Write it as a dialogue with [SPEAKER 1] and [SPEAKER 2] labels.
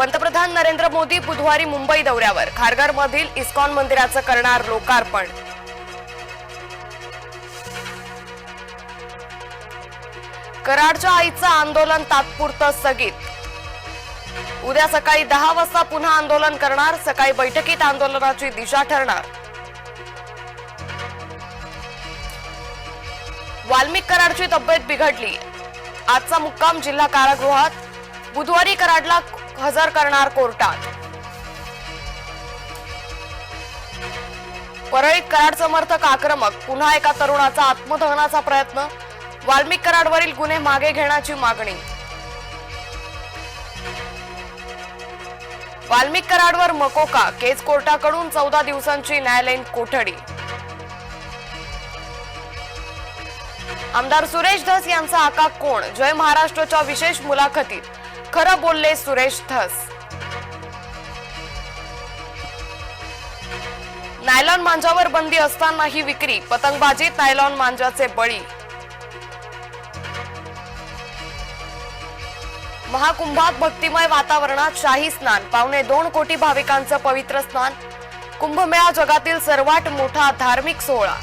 [SPEAKER 1] पंतप्रधान नरेंद्र मोदी बुधवारी मुंबई दौऱ्यावर. खारघर मधील इस्कॉन मंदिराचं करणार लोकार्पण. कराडच्या आईचं आंदोलन तात्पुरतं स्थगित. उद्या सकाळी दहा वाजता पुन्हा आंदोलन करणार सकाळी बैठकीत आंदोलनाची दिशा ठरणार. वाल्मिक कराडची तब्येत बिघडली. आजचा मुक्काम जिल्हा कारागृहात. बुधवारी कराडला हजर करणार कोर्टात. परळीत कराड समर्थक आक्रमक पुन्हा एका तरुणाचा आत्मदहनाचा प्रयत्न वाल्मिक कराडवरील गुन्हे मागे घेण्याची मागणी. वाल्मिक कराडवर मकोका केज कोर्टाकडून चौदा दिवसांची न्यायालयीन कोठडी. आमदार सुरेश धस यांचा आका कोण? जय महाराष्ट्रच्या विशेष मुलाखतीत. खरं बोलले सुरेश धस. नायलॉन मांजावर बंदी असतानाही विक्री पतंगबाजीत नायलॉन मांजाचे बळी. महाकुंभात भक्तिमय वातावरणात शाही स्नान पावणे दोन कोटी भाविकांचं पवित्र स्नान कुंभमेळा जगातील सर्वात मोठा धार्मिक सोहळा.